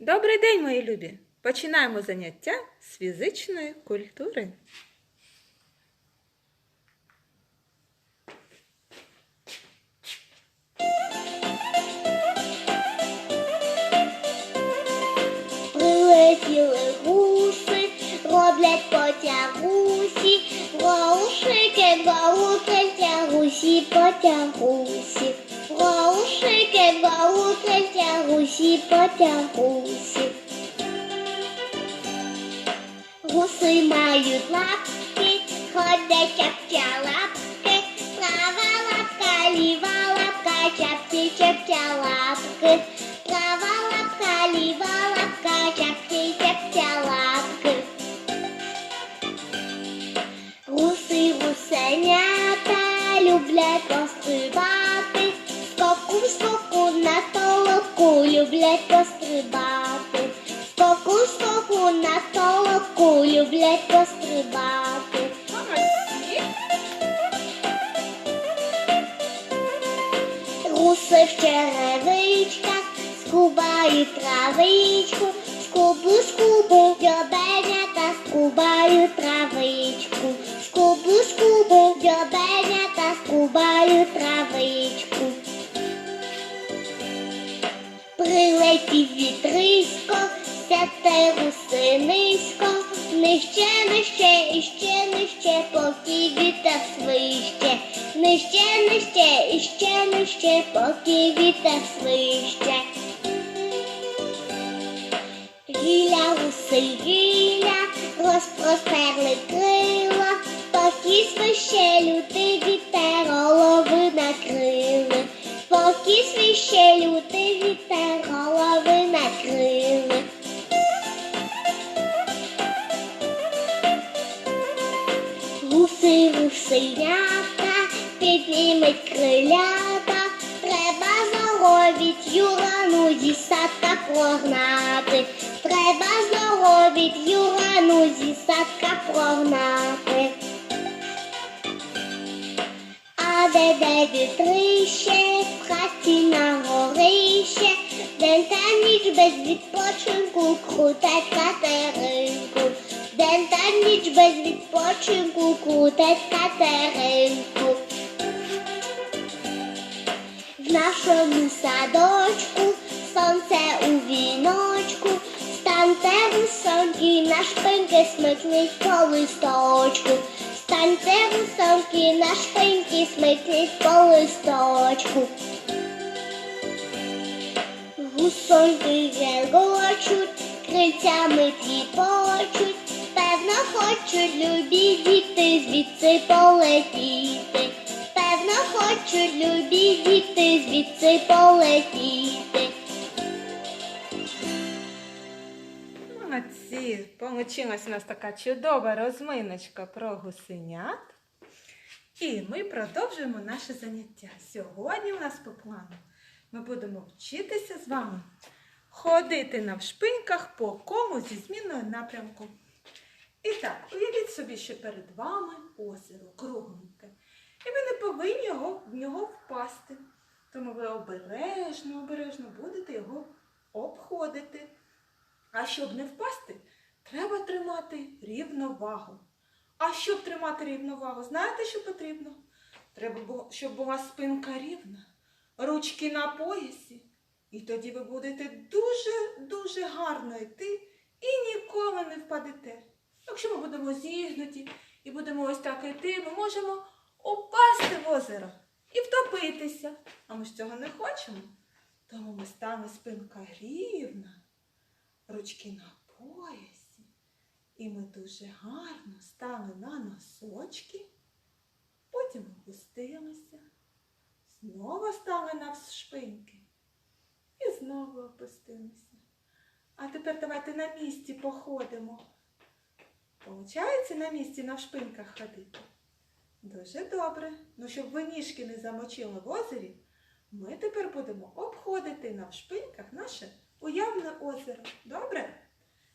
Добрий день, мої любі! Починаємо заняття з фізичної культури. Прилетіли гуси, роблять потягусі, Гоушики, гоутельця, гусі потягусі, Гоутельця, гусі потягусі. Гуси мають лапки, ходять чапча лапки, права лапка, ліва лапка, чапці чапча лапки, права лапка, ліва лапка, чапці чапча лапки. Гуси гусенята люблять пострибати, люблять пострибати, скоку скоку на толоку люблять пострибати. Гуси в черевичках скубають травичку, скубу, скубу, дьобенята скубають травичку, скубу, скубу, дьобенята скубають травичку. Прилетів вітрисько, сяте гуси низько, нижче, нижче, і ще нижче, поки вітер свище, нижче, нижче, і ще нижче, поки вітер свище. Гіля гіля, розпростерли крила, поки свище лютий вітер голови накрили, поки свище Гуси, гусенята, піднімуть крилята, треба заловіть юрану зі садка прогнати, треба заловіть юрану зі садка прогнати. А де де вітрище, в хаті на горище, день та ніч без відпочинку крутать катеринку. День та ніч без відпочинку крутать катеринку. В нашому садочку сонце у віночку, станьте високі на шпиньки смикніть по листочку. Станьте високі на шпиньки смикніть по листочку. Гусоньки гелочуть, крильцями тріпочуть, певно хочуть любі діти звідси полетіти. Певно хочуть любі діти звідси полетіти. Молодці! Получилась у нас така чудова розминочка про гусенят. І ми продовжуємо наше заняття. Сьогодні у нас по плану ми будемо вчитися з вами ходити на вшпиньках по кому зі зміною напрямку. І так, уявіть собі, що перед вами озеро кругленьке. І ви не повинні його, в нього впасти. Тому ви обережно, обережно будете його обходити. А щоб не впасти, треба тримати рівновагу. А щоб тримати рівновагу, знаєте, що потрібно? Треба, щоб була спинка рівна, ручки на поясі. І тоді ви будете дуже-дуже гарно йти і ніколи не впадете. Якщо ми будемо зігнуті і будемо ось так йти, ми можемо упасти в озеро і втопитися. А ми ж цього не хочемо. Тому ми стане спинка рівна ручки на поясі. І ми дуже гарно стали на носочки, потім опустилися, знову стали на шпиньки і знову опустилися. А тепер давайте на місці походимо. Получається на місці на шпиньках ходити? Дуже добре. Ну, щоб ви ніжки не замочили в озері, ми тепер будемо обходити навшпиньках наше уявне озеро. Добре?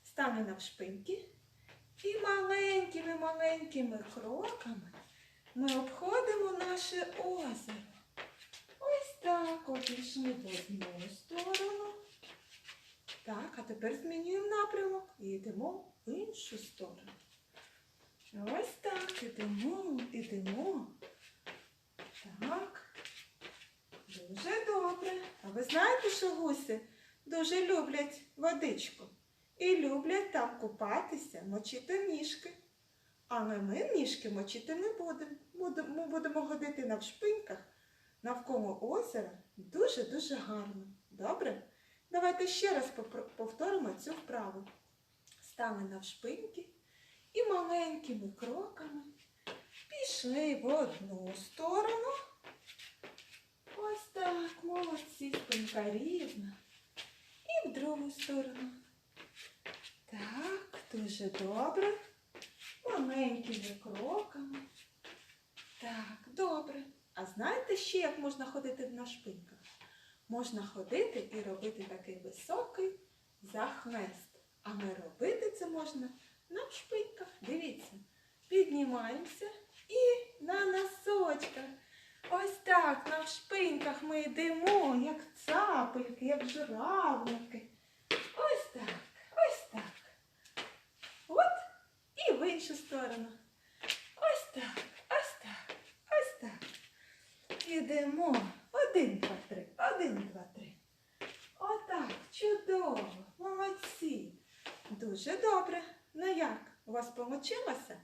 Стане навшпиньки і маленькими-маленькими кроками ми обходимо наше озеро. Ось так, от пішли в одну сторону. Так, а тепер змінюємо напрямок і йдемо в іншу сторону. Ось так, ідемо, ідемо. Так. Дуже добре. А ви знаєте, що гуси дуже люблять водичку і люблять там купатися, мочити ніжки. Але ми ніжки мочити не будемо. Ми будемо ходити навшпиньках навколо озера дуже-дуже гарно. Добре? Давайте ще раз повторимо цю вправу. Стали навшпиньки і маленькими кроками пішли в одну сторону. Ось так, молодці, спинка рівна. І в другу сторону. Так, дуже добре. Маленькими кроками. Так, добре. А знаєте ще, як можна ходити на шпиньках? Можна ходити і робити такий високий захлест. А ми робити це можна на шпиньках. Дивіться, піднімаємося і на носочках. Ось так, на шпиньках ми йдемо, як цапельки, як журавлики. Ось так, ось так. От і в іншу сторону. Ось так, ось так, ось так. Ідемо. Один, два, три. Один, два, три. Отак. Чудово. Молодці. Дуже добре. Ну як? У вас помочилося?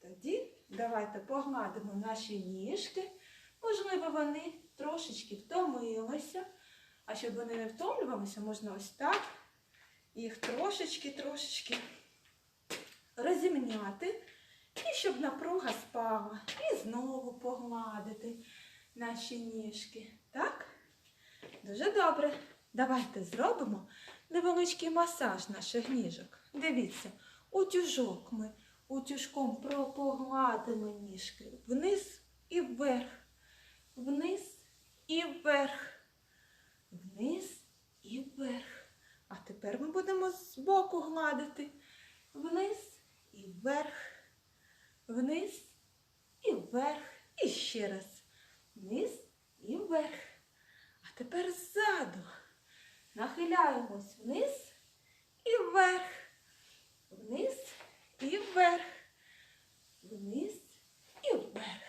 Тоді давайте погладимо наші ніжки. Можливо, вони трошечки втомилися. А щоб вони не втомлювалися, можна ось так їх трошечки-трошечки розімняти. І щоб напруга спала. І знову погладити наші ніжки. Так? Дуже добре. Давайте зробимо невеличкий масаж наших ніжок. Дивіться, утюжок ми утюжком про- погладимо ніжки вниз і вверх, вниз і вверх, вниз і вверх. А тепер ми будемо збоку гладити вниз і вверх, вниз і вверх. І ще раз. Вниз і вверх. А тепер ззаду. Нахиляємось вниз і вверх. Вниз і вверх. Вниз і вверх.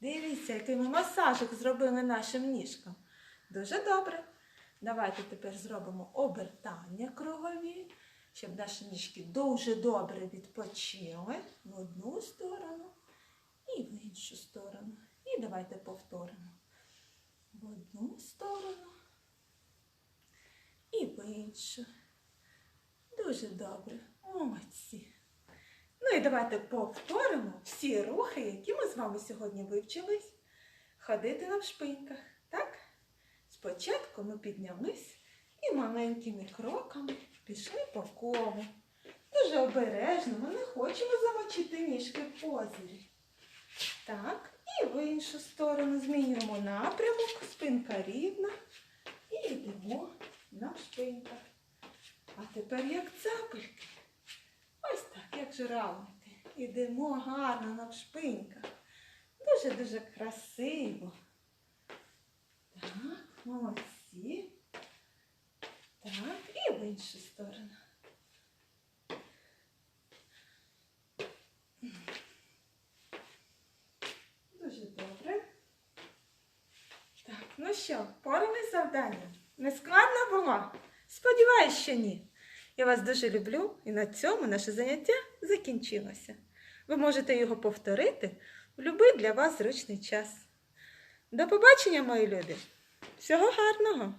Дивіться, який ми масажик зробили нашим ніжкам. Дуже добре. Давайте тепер зробимо обертання кругові, щоб наші ніжки дуже добре відпочили в одну сторону і в іншу сторону. І давайте повторимо. В одну сторону і в іншу. Дуже добре. Молодці. Ну і давайте повторимо всі рухи, які ми з вами сьогодні вивчились. Ходити на шпиньках. Так? Спочатку ми піднялись і маленькими кроками пішли по колу. Дуже обережно, ми не хочемо замочити ніжки в озері. Так, і в іншу сторону змінюємо напрямок, спинка рівна. І йдемо на шпиньках. А тепер як цапельки. Ось так, як журавлики. Ідемо гарно на шпиньках. Дуже-дуже красиво. Так, молодці. Так, і в іншу сторону. Дуже добре. Так, ну що, впорались з завданням? Не складно було? Сподіваюсь, що ні. Я вас дуже люблю, і на цьому наше заняття закінчилося. Ви можете його повторити в будь-який для вас зручний час. До побачення, мої любі! Всього гарного!